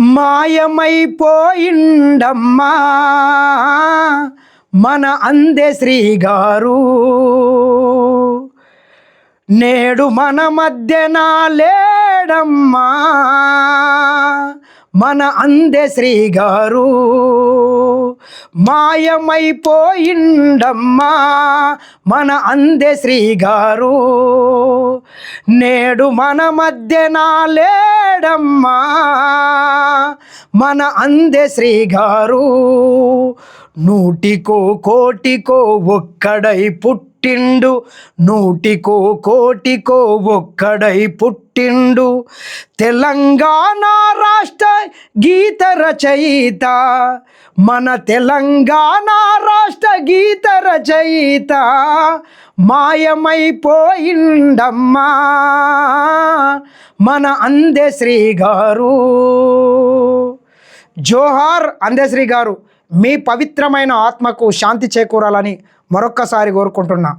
మాయమైపోయిండమ్మా. మన అందే శ్రీగారు. నేడు మన మధ్యన లేడమ్మా. మన అందే శ్రీగారు. మాయమైపోయిండమ్మా. మన అందే శ్రీగారు. నేడు మన మధ్యన లేడమ్మా. మన అందే శ్రీగారు. నూటికో కోటికో ఒక్కడై పుట్టిండు. నూటికో కోటికో ఒక్కడై పుట్టిండు. తెలంగాణ రాష్ట్ర గీత రచయిత. మన తెలంగాణ రాష్ట్ర గీత రచయిత. మాయమైపోయిండమ్మా. మన అందశ్రీ గారు జోహార్ అందశ్రీ గారు మీ పవిత్రమైన ఆత్మకు శాంతి చేకూరాలని మరొక్కసారి కోరుకుంటున్నా.